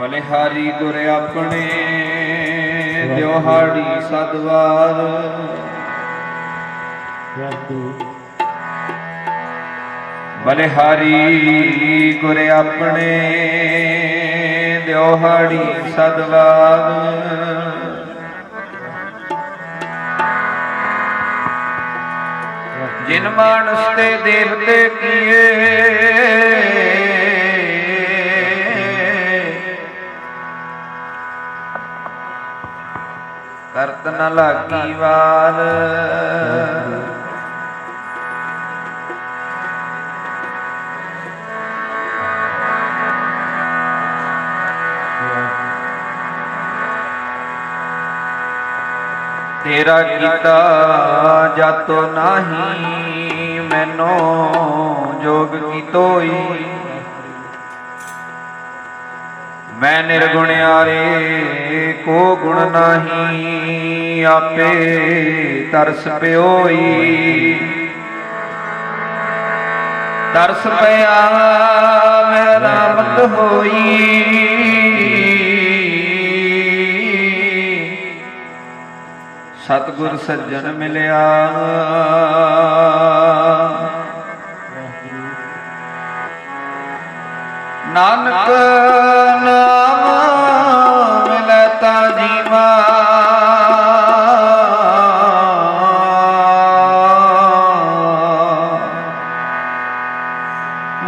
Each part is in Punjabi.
ਬਲਿਹਾਰੀ ਗੁਰ ਆਪਣੇ ਦਿਵਹਾੜੀ ਸਦਵਾਰ ਬਲਿਹਾਰੀ ਗੁਰ ਆਪਣੇ ਦਿਵਹਾੜੀ ਸਦਵਾਰ ਜਿਨ ਮਾਨਸ ਤੇ ਦੇਵਤੇ ਕੀਏ ਨ ਲਾਗੀ ਵਾਰ ਤੇਰਾ ਕੀਤਾ ਜਾਤੋ ਨਹੀਂ ਮੈਨੂੰ ਜੋਗ ਕੀ ਤੋਈ ਮੈਂ ਨਿਰਗੁਣਿਆਰੇ ਕੋ ਗੁਣ ਨਾਹੀ ਆਪੇ ਤਰਸ ਪਿਓਈ। ਤਰਸ ਪਿਆ, ਮੈਂ ਮਤ ਹੋਈ। ਸਤਿਗੁਰ ਸੱਜਣ ਮਿਲਿਆ। ਨਾਨਕ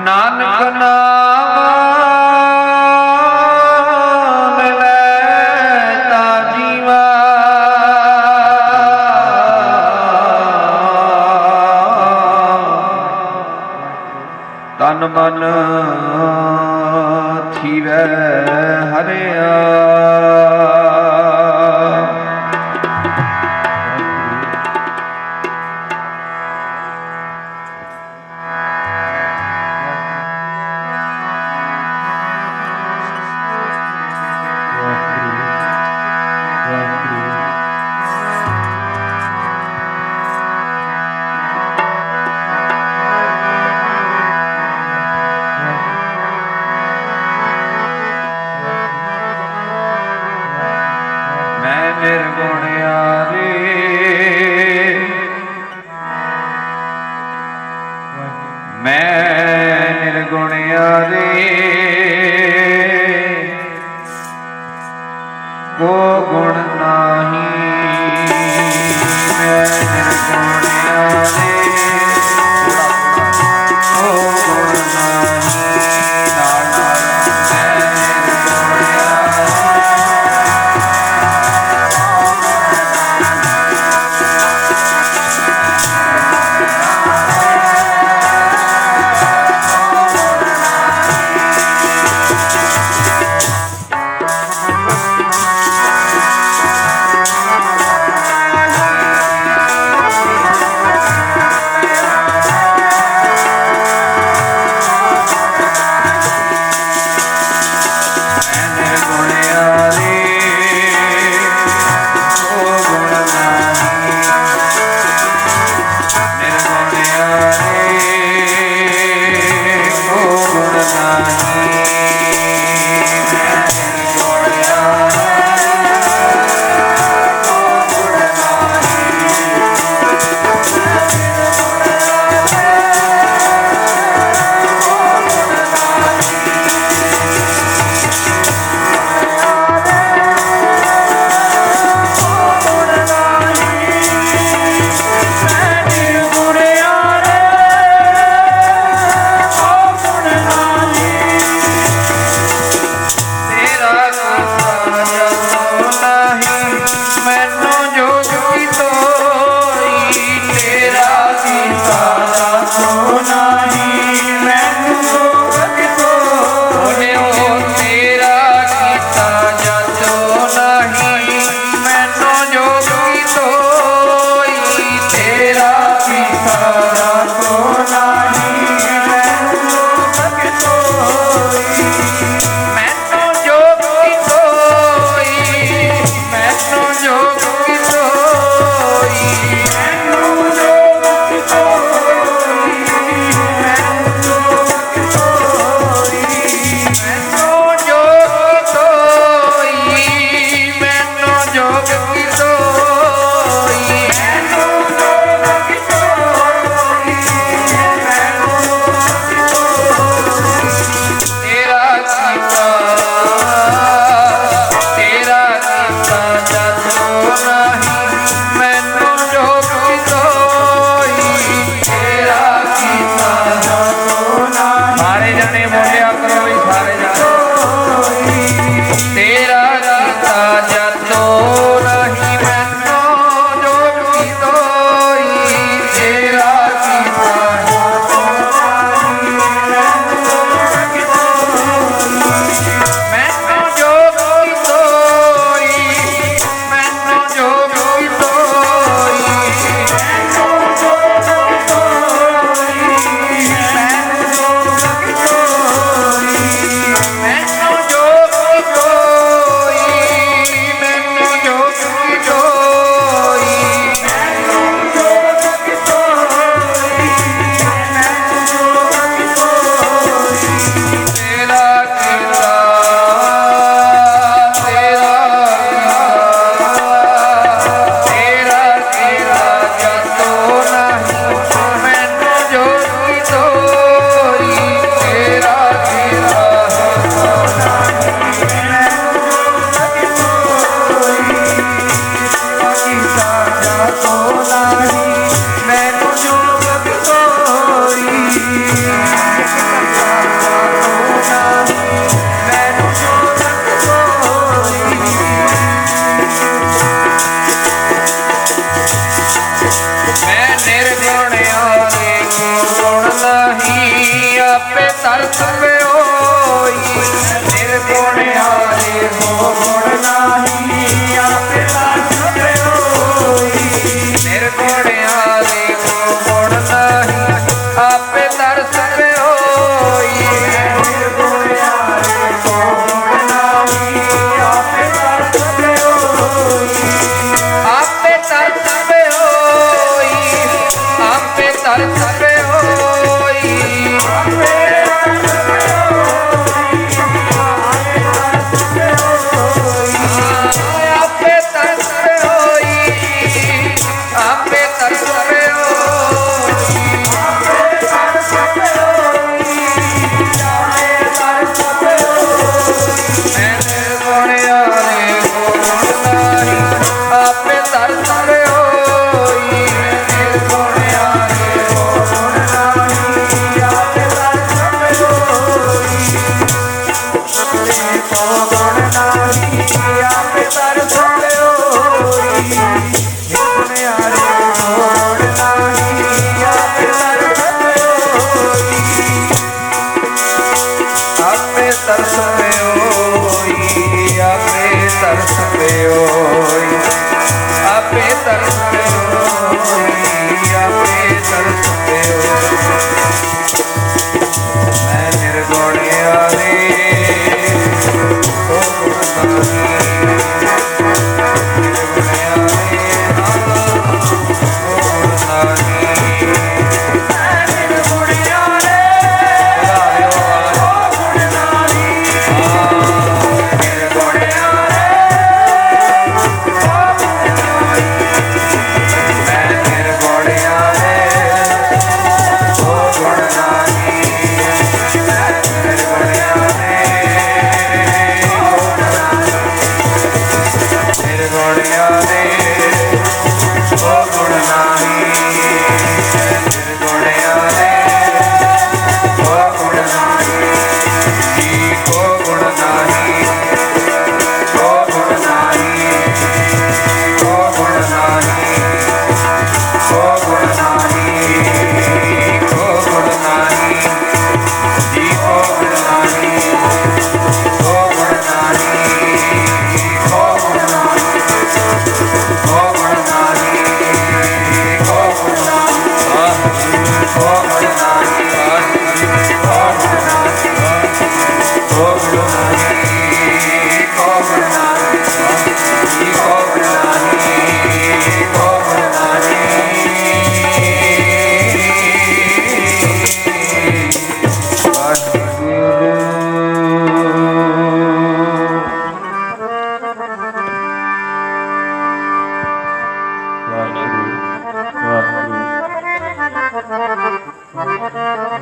ਨਾਨਕ ਨਾਮ ਮਿਲੈ ਤਾ ਜੀਵਾ। ਤਨ ਮਨ মের গড়ে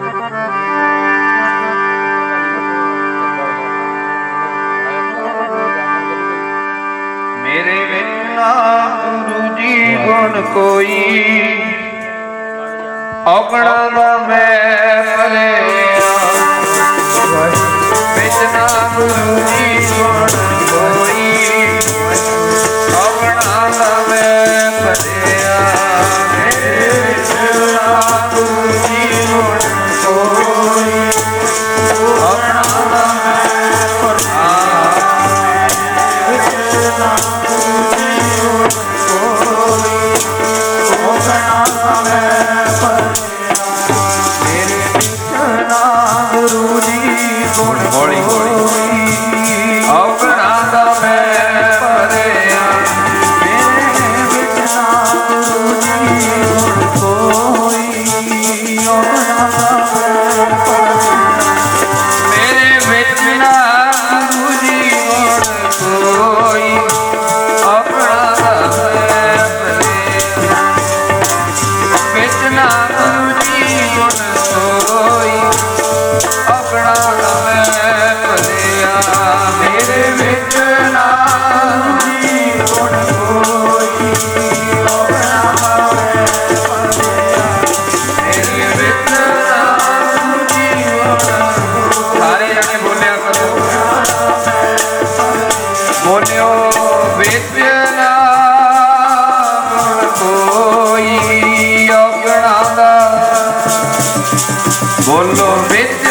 ਮੇਰੇ ਵੇਲਾ ਗੁਰੂ ਜੀ ਗੁਣ ਕੋਈ। ਔਗਣਾ ਨਾ ਮੈਂ ਭਲਿਆ। ਵਿੱਚ ਨਾ ਗੁਰੂ ਜੀ ਗੁਣ ਕੋਈ। বললো বেঁচে